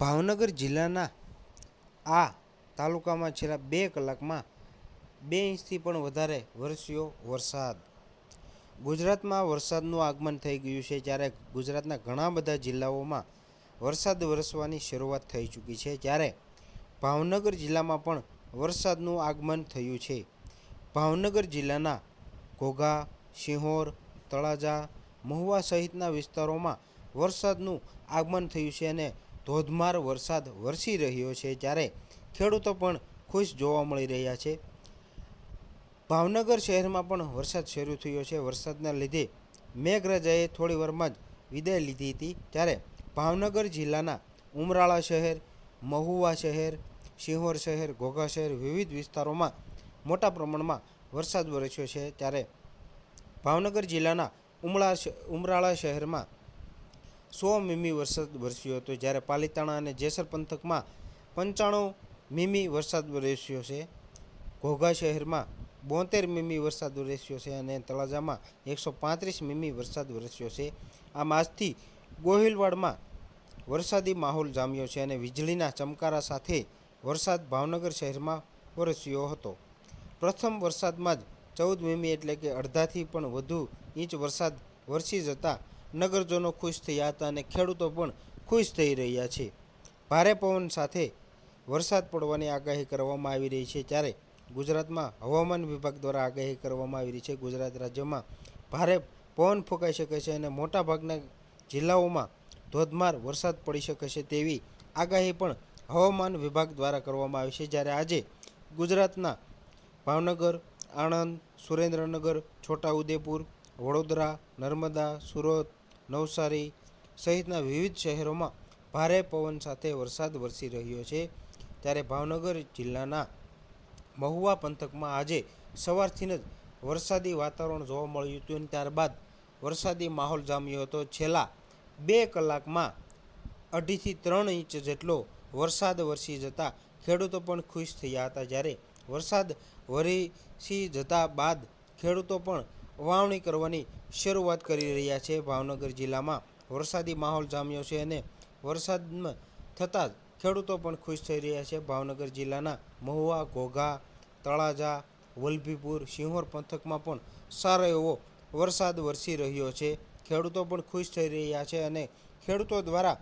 ભાવનગર જિલ્લાના આ તાલુકામાં છેલ્લા બે કલાકમાં બે ઇંચથી પણ વધારે વરસ્યો વરસાદ. ગુજરાતમાં વરસાદનું આગમન થઈ ગયું છે જ્યારે ગુજરાતના ઘણા બધા જિલ્લાઓમાં વરસાદ વરસવાની શરૂઆત થઈ ચૂકી છે જ્યારે ભાવનગર જિલ્લામાં પણ વરસાદનું આગમન થયું છે. ભાવનગર જિલ્લાના ઘોઘા સિંહોર તળાજા, મહુવા સહિતના વિસ્તારોમાં વરસાદનું આગમન થયું છે અને ધોધમાર વરસાદ વરસી રહ્યો છે જ્યારે ખેડૂતો પણ ખુશ જોવા મળી રહ્યા છે. ભાવનગર શહેરમાં પણ વરસાદ શરૂ થયો છે. વરસાદના લીધે મેઘરાજાએ થોડી વારમાં જ વિદાય લીધી હતી ત્યારે ભાવનગર જિલ્લાના ઉમરાળા શહેર, મહુવા શહેર સિંહોર શહેર, ઘોઘા શહેર વિવિધ વિસ્તારોમાં મોટા પ્રમાણમાં વરસાદ વરસ્યો છે. ત્યારે ભાવનગર જિલ્લાના ઉમળા ઉમરાળા શહેરમાં સો મીમી વરસાદ વરસ્યો હતો. જ્યારે પાલીતાણા અને જેસર પંથકમાં પંચાણું મીમી વરસાદ વરસ્યો છે. ઘોઘા શહેરમાં બોતેર મીમી વરસાદ વરસ્યો છે અને તળાજામાં એકસો પાંત્રીસ મીમી વરસાદ વરસ્યો છે. આમ આજથી ગોહિલવાડમાં વરસાદી માહોલ જામ્યો છે અને વીજળીના ચમકારા સાથે વરસાદ ભાવનગર શહેરમાં વરસ્યો હતો. પ્રથમ વરસાદમાં જ ચૌદ મીમી એટલે કે અડધાથી પણ વધુ ઇંચ વરસાદ વરસી જતા નગરજનો ખુશ થયા હતા અને ખેડૂતો પણ ખુશ થઈ રહ્યા છે. ભારે પવન સાથે વરસાદ પડવાની આગાહી કરવામાં આવી રહી છે ત્યારે ગુજરાતમાં હવામાન વિભાગ દ્વારા આગાહી કરવામાં આવી રહી છે. ગુજરાત રાજ્યમાં ભારે પવન ફૂંકાઈ શકે છે અને મોટાભાગના જિલ્લાઓમાં ધોધમાર વરસાદ પડી શકે છે તેવી આગાહી પણ હવામાન વિભાગ દ્વારા કરવામાં આવી છે. જ્યારે આજે ગુજરાતના ભાવનગર, આણંદ, સુરેન્દ્રનગર, છોટાઉદેપુર, વડોદરા, નર્મદા, સુરત નવસારી સહિતના વિવિધ શહેરોમાં ભારે પવન સાથે વરસાદ વરસી રહ્યો છે. ત્યારે ભાવનગર જિલ્લાના મહુવા પંથકમાં આજે સવારથી જ વરસાદી વાતાવરણ જોવા મળ્યું હતું અને ત્યારબાદ વરસાદી માહોલ જામ્યો હતો. છેલ્લા બે કલાકમાં અઢીથી ત્રણ ઇંચ જેટલો વરસાદ વરસી જતા ખેડૂતો પણ ખુશ થયા હતા. જ્યારે વરસાદ વરસી જતા બાદ ખેડૂતો પણ વાવણી કરવાની શરૂઆત કરી રહ્યા છે. ભાવનગર જિલ્લામાં વરસાદી માહોલ જામ્યો છે અને વરસાદમાં થતાં જ ખેડૂતો પણ ખુશ થઈ રહ્યા છે. ભાવનગર જિલ્લાના મહુવા, ઘોઘા, તળાજા, વલભીપુર સિંહોર પંથકમાં પણ સારો એવો વરસાદ વરસી રહ્યો છે. ખેડૂતો પણ ખુશ થઈ રહ્યા છે અને ખેડૂતો દ્વારા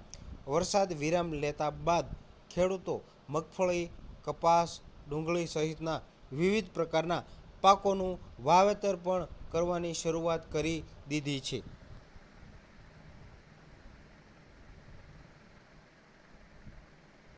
વરસાદ વિરામ લેતા બાદ ખેડૂતો મગફળી, કપાસ, ડુંગળી સહિતના વિવિધ પ્રકારના પાકોનું વાવેતર પણ કરવાની શરૂઆત કરી દીધી છે.